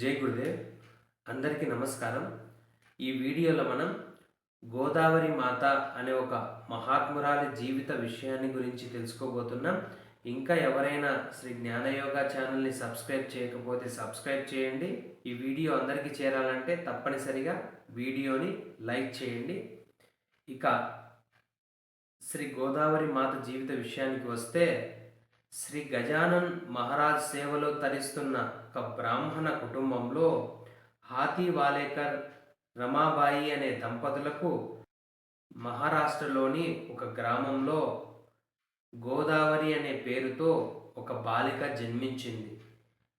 జై గురుదేవ్. అందరికీ నమస్కారం. ఈ వీడియోలో మనం గోదావరి మాత అనే ఒక మహాత్మురాలి జీవిత విషయాన్ని గురించి తెలుసుకోబోతున్నాం. ఇంకా ఎవరైనా శ్రీ జ్ఞానయోగ ఛానల్ని సబ్స్క్రైబ్ చేయకపోతే సబ్స్క్రైబ్ చేయండి. ఈ వీడియో అందరికీ చేరాలంటే తప్పనిసరిగా వీడియోని లైక్ చేయండి. ఇక శ్రీ గోదావరి మాత జీవిత విషయానికి వస్తే శ్రీ గజానన్ మహారాజ్ సేవలో తరిస్తున్న ఒక బ్రాహ్మణ కుటుంబంలో హాతీ వాలేకర్ రమాబాయి అనే దంపతులకు మహారాష్ట్రలోని ఒక గ్రామంలో గోదావరి అనే పేరుతో ఒక బాలిక జన్మించింది.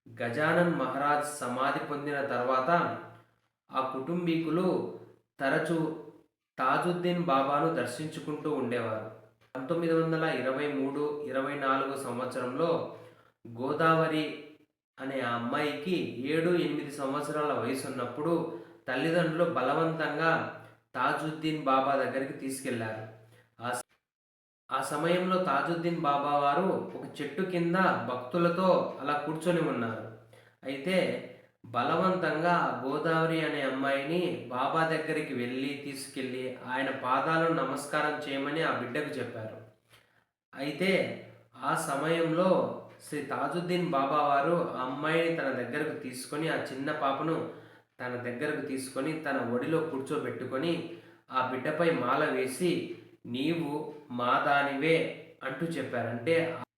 గజానన్ మహారాజ్ సమాధి పొందిన తర్వాత ఆ కుటుంబీకులు తరచూ తాజుద్దీన్ బాబాను దర్శించుకుంటూ ఉండేవారు. పంతొమ్మిది వందల ఇరవై మూడు ఇరవై నాలుగు సంవత్సరంలో గోదావరి అనే అమ్మాయికి ఏడు ఎనిమిది సంవత్సరాల వయసు ఉన్నప్పుడు తల్లిదండ్రులు బలవంతంగా తాజుద్దీన్ బాబా దగ్గరికి తీసుకెళ్ళారు. ఆ సమయంలో తాజుద్దీన్ బాబా వారు ఒక చెట్టు కింద భక్తులతో అలా కూర్చొని ఉన్నారు. అయితే బలవంతంగా గోదావరి అనే అమ్మాయిని బాబా దగ్గరికి వెళ్ళి తీసుకెళ్ళి ఆయన పాదాలను నమస్కారం చేయమని ఆ బిడ్డకు చెప్పారు. అయితే ఆ సమయంలో శ్రీ తాజుద్దీన్ బాబా వారు ఆ అమ్మాయిని తన దగ్గరకు తీసుకొని ఆ చిన్న పాపను తన దగ్గరకు తీసుకొని తన ఒడిలో కూర్చోబెట్టుకొని ఆ బిడ్డపై మాల వేసి నీవు మా దానివే అంటూ చెప్పారంటే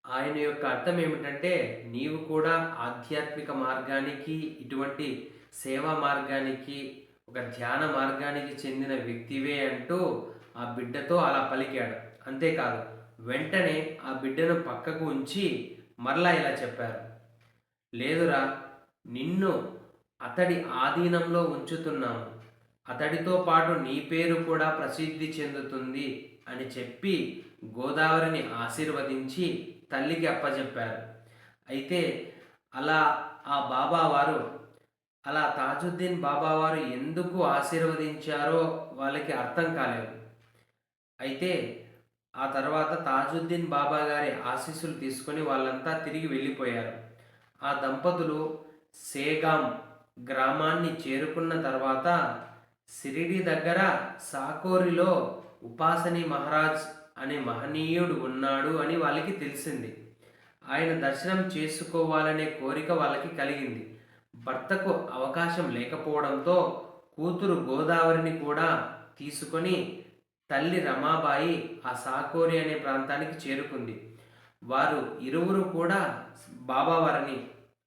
ఆయన యొక్క అర్థం ఏమిటంటే నీవు కూడా ఆధ్యాత్మిక మార్గానికి ఇటువంటి సేవా మార్గానికి ఒక ధ్యాన మార్గానికి చెందిన వ్యక్తివే అంటూ ఆ బిడ్డతో అలా పలికాడు. అంతేకాదు వెంటనే ఆ బిడ్డను పక్కకు ఉంచి మరలా ఇలా చెప్పారు. లేదురా నిన్ను అతడి ఆధీనంలో ఉంచుతున్నాము. అతడితో పాటు నీ పేరు కూడా ప్రసిద్ధి చెందుతుంది అని చెప్పి గోదావరిని ఆశీర్వదించి తల్లికి అప్పచెప్పారు అయితే అలా ఆ బాబావారు అలా తాజుద్దీన్ బాబావారు ఎందుకు ఆశీర్వదించారో వాళ్ళకి అర్థం కాలేదు. అయితే ఆ తర్వాత తాజుద్దీన్ బాబా గారి ఆశీస్సులు తీసుకొని వాళ్ళంతా తిరిగి వెళ్ళిపోయారు. ఆ దంపతులు సేగాం గ్రామాన్ని చేరుకున్న తర్వాత సిరిడి దగ్గర సాకోరిలో ఉపాసని మహారాజ్ అనే మహనీయుడు ఉన్నాడు అని వాళ్ళకి తెలిసింది. ఆయన దర్శనం చేసుకోవాలనే కోరిక వాళ్ళకి కలిగింది. భర్తకు అవకాశం లేకపోవడంతో కూతురు గోదావరిని కూడా తీసుకొని తల్లి రమాబాయి ఆ సాకోరి అనే ప్రాంతానికి చేరుకుంది. వారు ఇరువురు కూడా బాబావారిని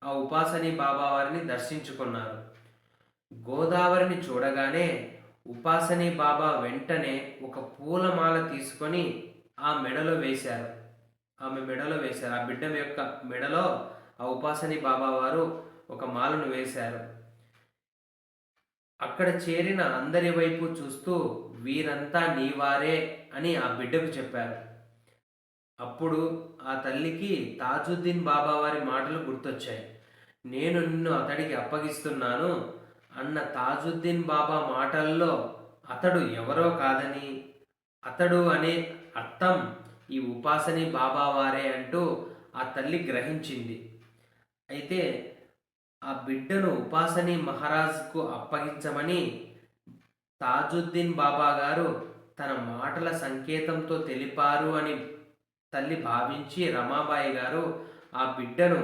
ఆ ఉపాసని బాబావారిని దర్శించుకున్నారు. గోదావరిని చూడగానే ఉపాసని బాబా వెంటనే ఒక పూలమాల తీసుకొని ఆ మెడలో వేశారు. ఆమె మెడలో వేశారు. ఆ బిడ్డ యొక్క మెడలో ఆ ఉపాసని బాబా వారు ఒక మాలను వేశారు. అక్కడ చేరిన అందరి వైపు చూస్తూ వీరంతా నీవారే అని ఆ బిడ్డకు చెప్పారు. అప్పుడు ఆ తల్లికి తాజుద్దీన్ బాబా వారి మాటలు గుర్తొచ్చాయి. నేను నిన్ను అతడికి అప్పగిస్తున్నాను. అన్న తాజుద్దీన్ బాబా మాటల్లో అతడు ఎవరో కాదని అతడు అనే అర్థం ఈ ఉపాసని బాబా వారే అంటూ ఆ తల్లి గ్రహించింది. అయితే ఆ బిడ్డను ఉపాసని మహారాజ్కు అప్పగించమని తాజుద్దీన్ బాబా గారు తన మాటల సంకేతంతో తెలిపారు అని తల్లి భావించి రమాబాయి గారు ఆ బిడ్డను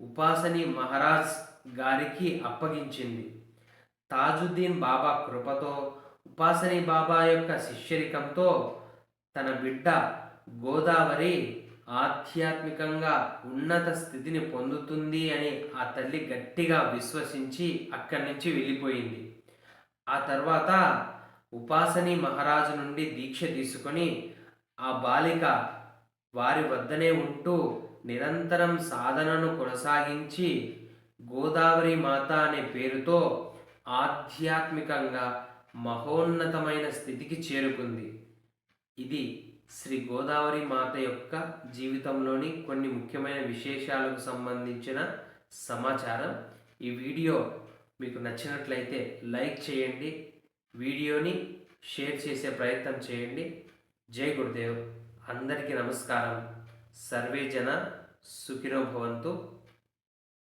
ఉపాసని మహారాజ్ గారికి అప్పగించింది. తాజుద్దీన్ బాబా కృపతో ఉపాసని బాబా యొక్క శిష్యరికంతో తన బిడ్డ గోదావరి ఆధ్యాత్మికంగా ఉన్నత స్థితిని పొందుతుంది అని ఆ తల్లి గట్టిగా విశ్వసించి అక్కడి నుంచి వెళ్ళిపోయింది. ఆ తర్వాత ఉపాసని మహారాజు నుండి దీక్ష తీసుకొని ఆ బాలిక వారి వద్దనే ఉంటూ నిరంతరం సాధనను కొనసాగించి గోదావరి మాత అనే పేరుతో ఆధ్యాత్మికంగా మహోన్నతమైన స్థితికి చేరుకుంది. ఇది శ్రీ గోదావరి మాత యొక్క జీవితంలోని కొన్ని ముఖ్యమైన విశేషాలకు సంబంధించిన సమాచారం. ఈ వీడియో మీకు నచ్చినట్లయితే లైక్ చేయండి వీడియోని షేర్ చేసే ప్రయత్నం చేయండి. జై గురుదేవ్. అందరికీ నమస్కారం. సర్వే జన సుఖినో భవంతు.